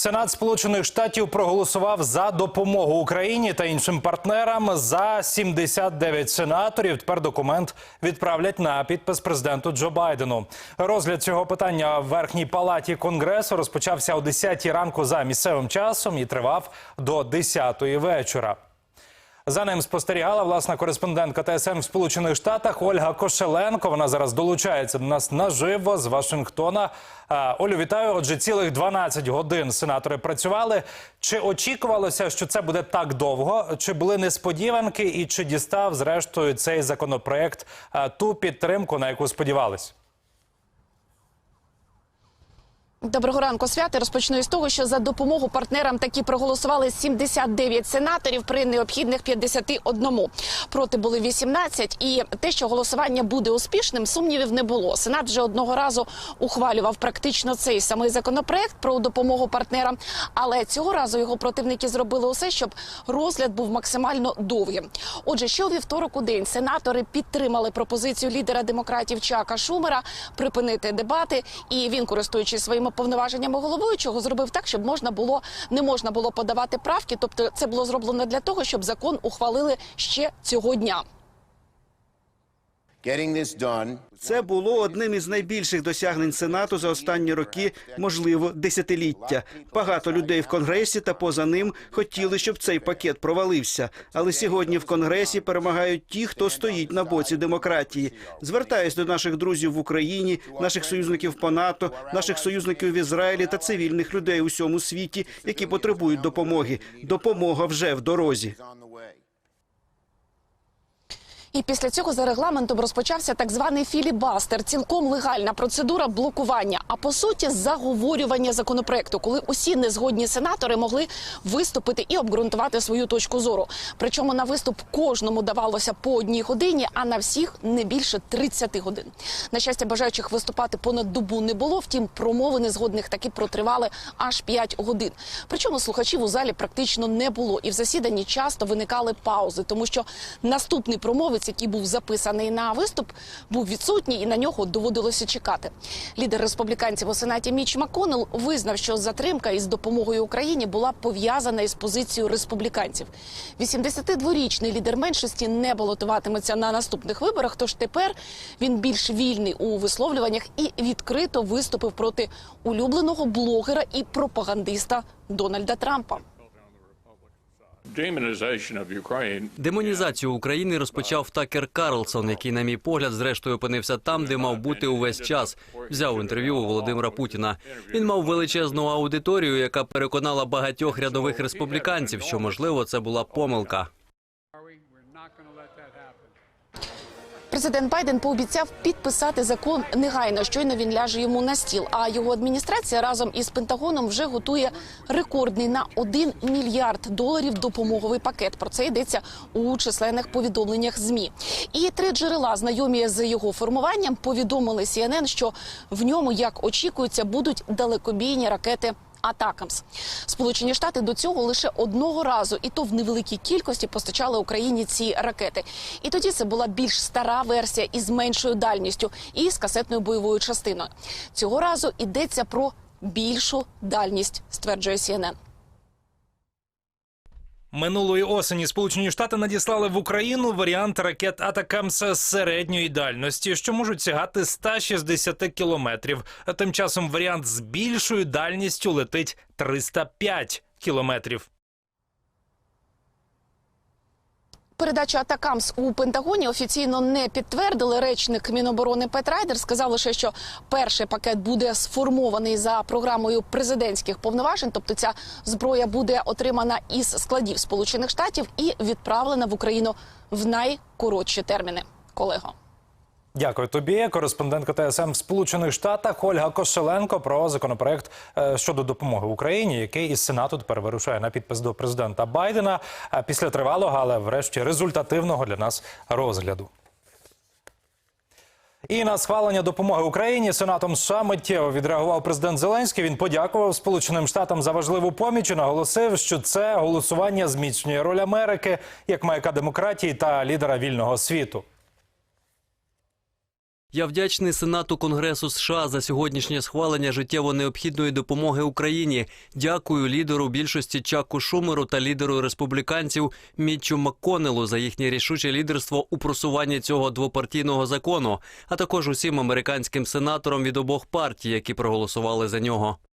Сенат Сполучених Штатів проголосував за допомогу Україні та іншим партнерам за 79 сенаторів. Тепер документ відправлять на підпис президенту Джо Байдену. Розгляд цього питання в верхній палаті конгресу розпочався о 10 ранку за місцевим часом і тривав до 10 вечора. За ним спостерігала власна кореспондентка ТСН в Сполучених Штатах Ольга Кошеленко. Вона зараз долучається до нас наживо з Вашингтона. Олю, вітаю. Отже, цілих 12 годин сенатори працювали. Чи очікувалося, що це буде так довго? Чи були несподіванки, і чи дістав зрештою цей законопроект ту підтримку, на яку сподівались? Доброго ранку, святи. Розпочну із того, що за допомогу партнерам таки проголосували 79 сенаторів при необхідних 51. Проти були 18. І те, що голосування буде успішним, сумнівів не було. Сенат вже одного разу ухвалював практично цей самий законопроект про допомогу партнерам. Але цього разу його противники зробили усе, щоб розгляд був максимально довгим. Отже, ще у вівторок у день сенатори підтримали пропозицію лідера демократів Чака Шумера припинити дебати, і він, користуючись своїми повноваженнями головуючого, зробив так, щоб можна було не можна було подавати правки. Тобто, це було зроблено для того, щоб закон ухвалили ще цього дня. Це було одним із найбільших досягнень Сенату за останні роки, можливо, десятиліття. Багато людей в Конгресі та поза ним хотіли, щоб цей пакет провалився. Але сьогодні в Конгресі перемагають ті, хто стоїть на боці демократії. Звертаюсь до наших друзів в Україні, наших союзників по НАТО, наших союзників в Ізраїлі та цивільних людей у всьому світі, які потребують допомоги. Допомога вже в дорозі. І після цього за регламентом розпочався так званий філібастер, цілком легальна процедура блокування. А по суті, заговорювання законопроекту, коли усі незгодні сенатори могли виступити і обґрунтувати свою точку зору. Причому на виступ кожному давалося по одній годині, а на всіх не більше 30 годин. На щастя, бажаючих виступати понад добу не було. Втім, промови незгодних таки протривали аж 5 годин. Причому слухачів у залі практично не було, і в засіданні часто виникали паузи, тому що наступний промовець, який був записаний на виступ, був відсутній, і на нього доводилося чекати. Лідер республіканців у сенаті Міч Маконел визнав, що затримка із допомогою Україні була пов'язана із позицією республіканців. 82-річний лідер меншості не балотуватиметься на наступних виборах. Тож тепер він більш вільний у висловлюваннях і відкрито виступив проти улюбленого блогера і пропагандиста Дональда Трампа. Demonization Демонізацію України розпочав Такер Карлсон, який, на мій погляд, зрештою опинився там, де мав бути увесь час. Взяв інтерв'ю у Володимира Путіна. Він мав величезну аудиторію, яка переконала багатьох рядових республіканців, що можливо це була помилка. Президент Байден пообіцяв підписати закон негайно. Щойно він ляже йому на стіл. А його адміністрація разом із Пентагоном вже готує рекордний на 1 мільярд доларів допомоговий пакет. Про це йдеться у численних повідомленнях змі. І три джерела, знайомі з його формуванням, повідомили CNN, що в ньому, як очікується, будуть далекобійні ракети. Атакамс Сполучені Штати до цього лише одного разу, і то в невеликій кількості постачали Україні ці ракети. І тоді це була більш стара версія із меншою дальністю і з касетною бойовою частиною. Цього разу йдеться про більшу дальність, стверджує CNN. Минулої осені Сполучені Штати надіслали в Україну варіант ракет Атакамс середньої дальності, що можуть сягати 160 кілометрів. А Тим часом варіант з більшою дальністю летить 305 кілометрів. Передачу Атакамс у Пентагоні офіційно не підтвердили. Речник Міноборони Пет Райдер сказав лише, що перший пакет буде сформований за програмою президентських повноважень. Тобто ця зброя буде отримана із складів Сполучених Штатів і відправлена в Україну в найкоротші терміни. Колего. Дякую тобі. Кореспондентка ТСМ в Сполучених Штатах Ольга Кошеленко про законопроект е, щодо допомоги Україні, який із Сенату тепер вирушає на підпис до президента Байдена е, після тривалого, але врешті результативного для нас розгляду. І на схвалення допомоги Україні Сенатом США миттєво відреагував президент Зеленський. Він подякував Сполученим Штатам за важливу поміч і наголосив, що це голосування зміцнює роль Америки як маяка демократії та лідера вільного світу. Я вдячний Сенату Конгресу США за сьогоднішнє схвалення життєво необхідної допомоги Україні. Дякую лідеру більшості Чаку Шумеру та лідеру республіканців Мітчу Макконелу за їхнє рішуче лідерство у просуванні цього двопартійного закону, а також усім американським сенаторам від обох партій, які проголосували за нього.